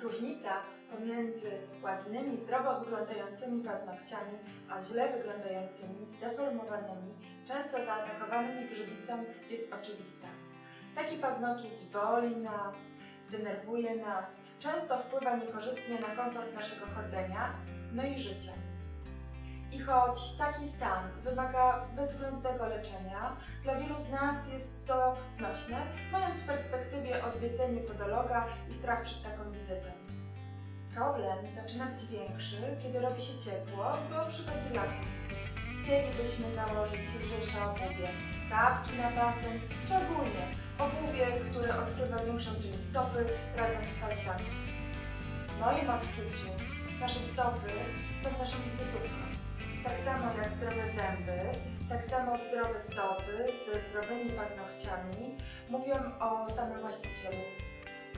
Różnica pomiędzy ładnymi, zdrowo wyglądającymi paznokciami, a źle wyglądającymi, zdeformowanymi, często zaatakowanymi grzybicą jest oczywista. Taki paznokieć boli nas, denerwuje nas, często wpływa niekorzystnie na komfort naszego chodzenia, no i życia. I choć taki stan wymaga bezwzględnego leczenia, dla wielu z nas jest to znośne, mając w odwiedzenie podologa i strach przed taką wizytą. Problem zaczyna być większy, kiedy robi się ciepło, bo przychodzi lato. Chcielibyśmy założyć lżejsze obuwie, klapki na basen, czy ogólnie obuwie, które odkrywa większą część stopy razem z palcami. W moim odczuciu nasze stopy są naszą wizytówką. Tak samo jak zdrowe zęby, tak samo zdrowe stopy ze zdrowymi paznokciami mówią o samym właścicielu.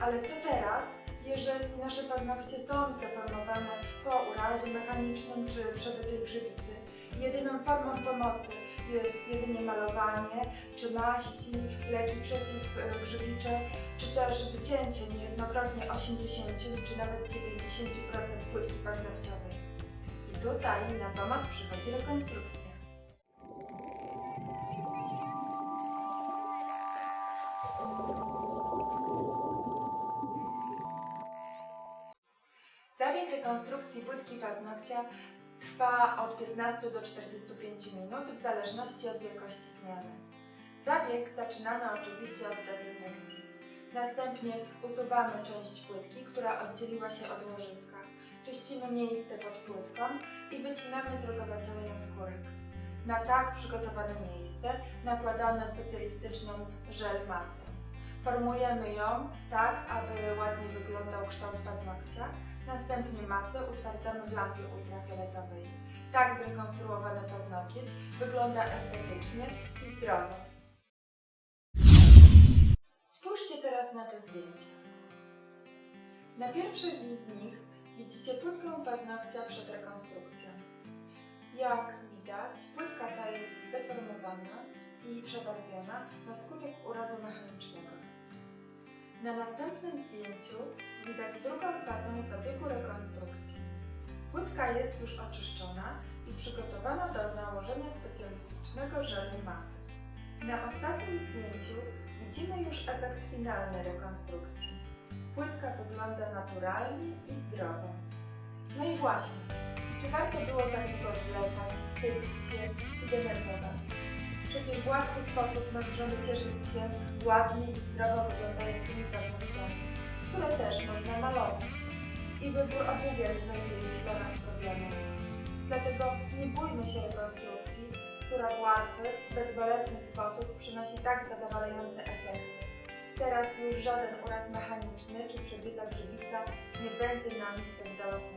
Ale co teraz, jeżeli nasze paznokcie są zdeformowane po urazie mechanicznym czy przebytej grzybicy? i Jedyną formą pomocy jest jedynie malowanie, czy maści, leki przeciwgrzybicze, czy też wycięcie niejednokrotnie 80 czy nawet 90% płytki paznokciowej. I tutaj na pomoc przychodzi rekonstrukcja. Zabieg rekonstrukcji płytki paznokcia trwa od 15 do 45 minut w zależności od wielkości zmiany. Zabieg zaczynamy oczywiście od dezynfekcji. Następnie usuwamy część płytki, która oddzieliła się od łożyska. Czyścimy miejsce pod płytką i wycinamy zregowaciały skórek. Na tak przygotowane miejsce nakładamy specjalistyczną żel masę. Formujemy ją tak, aby ładnie wyglądał kształt paznokcia. Następnie masę utwardzamy w lampie ultrafioletowej. Tak zrekonstruowany paznokieć wygląda estetycznie i zdrowo. Spójrzcie teraz na te zdjęcia. Na pierwszych z nich widzicie płytkę paznokcia przed rekonstrukcją. Jak widać, płytka ta jest zdeformowana i przebarwiona na skutek urazu mechanicznego. Na następnym zdjęciu widać drugą fazę zabiegu rekonstrukcji. Płytka jest już oczyszczona i przygotowana do nałożenia specjalistycznego żelu masy. Na ostatnim zdjęciu widzimy już efekt finalny rekonstrukcji. Płytka wygląda naturalnie i zdrowo. No i właśnie, czy warto było tak długo zwlekać, wstydzić się i denerwować? Przecież w łatwy sposób możemy cieszyć się ładnie i zdrowo wyglądającymi paznokciami, które też można malować. I wybór obuwia nie będzie już dla nas problemem. Dlatego nie bójmy się rekonstrukcji, która w łatwy, bezbolesny sposób przynosi tak zadowalające efekty. Teraz już żaden uraz mechaniczny czy przebyta grzybica nie będzie nami spędzała.